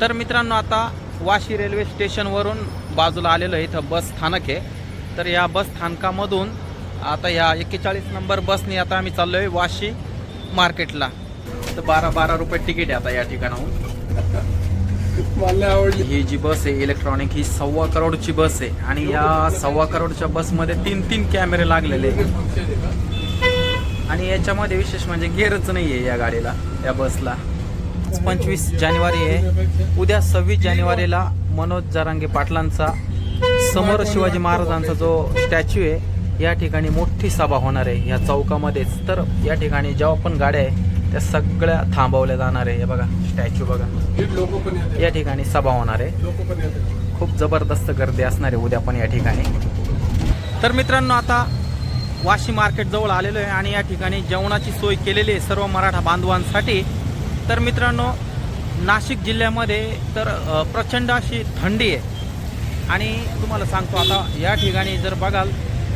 तर मित्रांनो आता वाशी रेल्वे स्टेशनवरून बाजूला आलेलं आहे इथं बस स्थानक आहे. तर या बस स्थानकामधून आता या एक्केचाळीस नंबर बसने आता आम्ही चाललो आहे वाशी मार्केटला. तर बारा बारा रुपये तिकीट आहे आता या ठिकाणाहून. मला आवडली ही जी बस आहे इलेक्ट्रॉनिक ही सव्वा करोडची बस आहे. आणि या सव्वा करोडच्या बसमध्ये तीन तीन कॅमेरे लागलेले आणि याच्यामध्ये विशेष म्हणजे गेअरच नाही आहे या गाडीला या बसला. पंचवीस जानेवारी आहे. उद्या सव्वीस जानेवारीला मनोज जारांगे पाटलांचा समोर शिवाजी महाराजांचा जो स्टॅच्यू आहे या ठिकाणी मोठी सभा होणार आहे. या चौकामध्येच. तर या ठिकाणी जेव्हा पण गाड्या आहे त्या सगळ्या थांबवल्या जाणार आहे. हे बघा स्टॅच्यू बघा. या ठिकाणी सभा होणार आहे. खूप जबरदस्त गर्दी असणार आहे उद्या पण या ठिकाणी. तर मित्रांनो आता वाशी मार्केट जवळ आलेलो आहे आणि या ठिकाणी जेवणाची सोय केलेली आहे सर्व मराठा बांधवांसाठी. तर मित्रांनो नाशिक जिल्ह्यामध्ये तर प्रचंड अशी थंडी आहे. आणि तुम्हाला सांगतो आता या ठिकाणी जर बघाल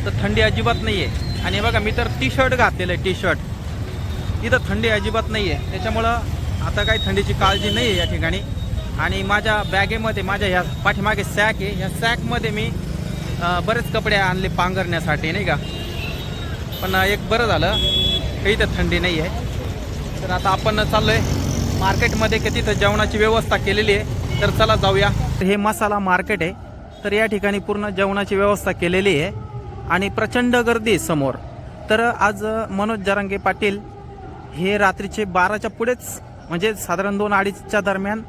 तर थंडी अजिबात नाही आहे आणि बघा मी तर टी शर्ट घातलेलं आहे टी शर्ट इथं थंडी अजिबात नाही आहे त्याच्यामुळं आता काही थंडीची काळजी नाही आहे या ठिकाणी. आणि माझ्या बॅगेमध्ये माझ्या ह्या पाठीमागे सॅक आहे. ह्या सॅकमध्ये मी बरेच कपडे आणले पांघरण्यासाठी नाही का? पण एक बरं झालं. काही इथं थंडी नाही आहे तर आता आपण चाललो आहे मार्केटमध्ये की तिथं जेवणाची व्यवस्था केलेली आहे तर चला जाऊया. हे मसाला मार्केट आहे तर या ठिकाणी पूर्ण जेवणाची व्यवस्था केलेली आहे आणि प्रचंड गर्दी आहे समोर. तर आज मनोज जरांगे पाटील हे रात्रीचे बाराच्या पुढेच म्हणजे साधारण दोन अडीचच्या दरम्यान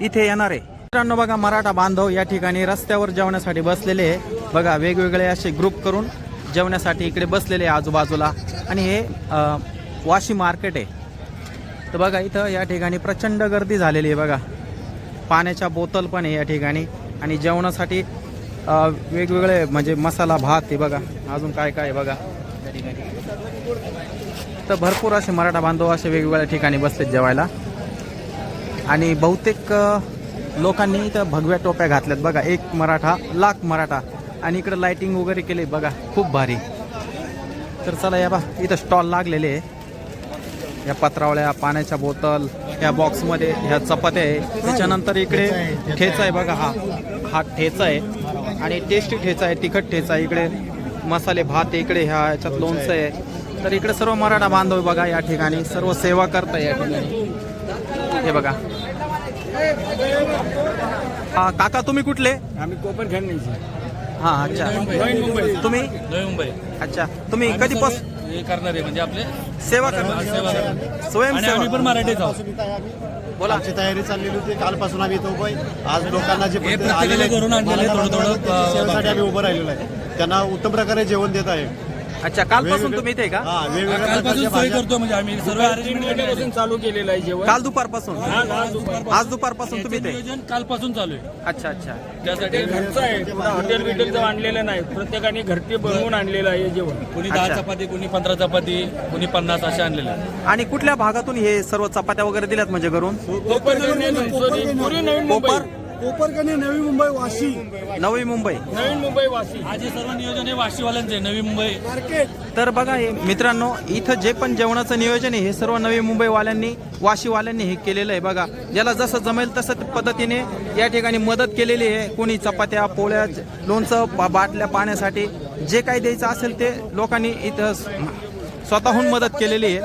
इथे येणार आहे. मित्रांनो बघा मराठा बांधव या ठिकाणी रस्त्यावर जेवण्यासाठी बसलेले आहे. बघा वेगवेगळे असे ग्रुप करून जेवण्यासाठी इकडे बसलेले आहे आजूबाजूला. आणि हे वाशी मार्केट आहे. तर बघा इथं या ठिकाणी प्रचंड गर्दी झालेली आहे बघा. पाण्याच्या बोतल पण आहे या ठिकाणी. आणि जेवणासाठी वेगवेगळे म्हणजे मसाला भात आहे बघा. अजून काय काय आहे बघा. त्या ठिकाणी तर भरपूर असे मराठा बांधव असे वेगवेगळ्या ठिकाणी बसलेत जेवायला. आणि बहुतेक लोकांनी इथं भगव्या टोप्या घातल्यात बघा. एक मराठा लाख मराठा. आणि इकडं लाईटिंग वगैरे केली बघा. खूप भारी. तर चला या बा इथं स्टॉल लागलेले आहे. या पत्रावळ्या पाण्याच्या बोतल ह्या बॉक्समध्ये ह्या चपात्या आहे. त्याच्यानंतर इकडे ठेचा आहे बघा हा. हा ठेचा आहे. आणि टेस्टी ठेचा आहे तिखट ठेचा आहे इकडे. मसाले भात इकडे ह्या ह्याच्यात लोणचं आहे. तर इकडे सर्व मराठा बांधव बघा या ठिकाणी. सर्व सेवा करता या ठिकाणी. हे बघा. हा काका तुम्ही कुठले? आम्ही खेळण्याची हा अच्छा. तुम्ही? मुंबई. अच्छा. तुम्ही कधीपासून हे करणार आहे म्हणजे आपले सेवा सेवा करणार. आणि आम्ही पण मराठीच आहोत. बोला. आमची तयारी चाललेली होती. कालपासून आम्ही इथं उभं आहे. आज लोकांना जे हे आहेत, घरून आणलेलं आहे, मला थोडं- थोडं, बांधवांना अं, सेवेसाठी आम्ही उभं राहिलेलो आहे. त्यांना उत्तम प्रकारे जेवण देत आहे. अच्छा कालपासून तुम्ही इथे का? हा वेगवेगळ्या कालपासून सोय करतो म्हणजे आम्ही सर्व अरेंजमेंट चालू केलेलं आहे जेवण. काल दुपारपासून? आज दुपारपासून. तुम्ही इथे? नियोजन कालपासून चालू आहे. अच्छा अच्छा. त्यासाठी घरचं आहे पुन्हा हॉटेल बिटेलचं आणलेलं नाही. प्रत्येकाने घरचे बनवून आणलेलं आहे जेवण. कोणी दहा अच्छा. चपाती कोणी पंधरा चपाती कोणी पन्नास असे आणलेले आहेत. आणि कुठल्या भागातून हे सर्व चपात्या वगैरे दिल्यात म्हणजे घरून? कोपरकरणे, चिंचोली, पुरी नवीन मुंबई. कोपर? कोपरकणी नवी मुंबई वाशी. नवी मुंबई. नवीन मुंबई वाशी. आज हे सर्व नियोजन हे वाशीवाल्यांचे नवी मुंबई. तर बघा हे मित्रांनो इथं जे पण जेवणाचं नियोजन आहे हे सर्व नवी मुंबईवाल्यांनी वाशीवाल्यांनी हे केलेलं आहे. बघा ज्याला जसं जमेल तसं पद्धतीने या ठिकाणी मदत केलेली आहे. कोणी चपात्या पोळ्या लोणचं बा- बाटल्या पाण्यासाठी जे काही द्यायचं असेल ते लोकांनी इथं स- स्वतःहून मदत केलेली आहे.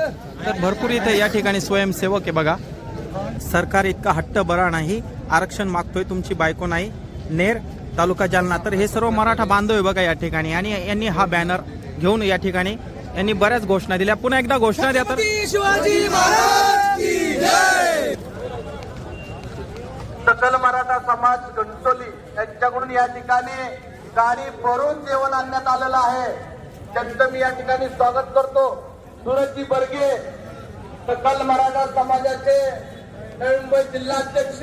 तर भरपूर इथं या ठिकाणी स्वयंसेवक आहे बघा. सरकार इतका हट्ट बरा नाही. आरक्षण मागतोय तुमची बायको नाही नेर तालुका जालना. तर हे सर्व मराठा बांधव आहे बघा या ठिकाणी. आणि यांनी हा बॅनर घेऊन या ठिकाणी यांनी बऱ्याच घोषणा दिल्या. पुन्हा एकदा घोषणा द्या तर. सकल मराठा समाज गणचोली यांच्याकडून या ठिकाणी गाडी भरून जेवण आणण्यात आलेलं आहे. त्यांचं मी या ठिकाणी स्वागत करतो. सुरजी बर्गे सकल मराठा समाजाचे नवी मुंबई जिल्हाध्यक्ष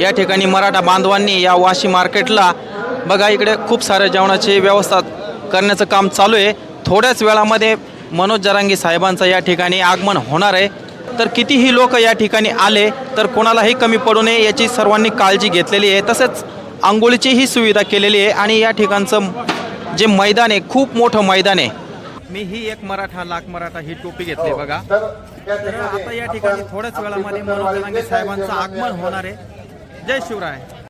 या ठिकाणी मराठा बांधवांनी या वाशी मार्केटला बघा इकडे खूप साऱ्या जेवणाची व्यवस्था करण्याचं काम चालू आहे. थोड्याच वेळामध्ये मनोज जरांगी साहेबांचं या ठिकाणी आगमन होणार आहे. तर कितीही लोक या ठिकाणी आले तर कोणालाही कमी पडू नये याची सर्वांनी काळजी घेतलेली आहे. तसेच आंघोळीचीही सुविधा केलेली आहे आणि या ठिकाणचं जे मैदान आहे खूप मोठं मैदान आहे. मी ही एक मराठा लाख मराठा ही टोपी घेतली बघा. तर आता या ठिकाणी थोड्याच वेळामध्ये मनोज साहेबांचं आगमन होणार आहे. जय शिवराय.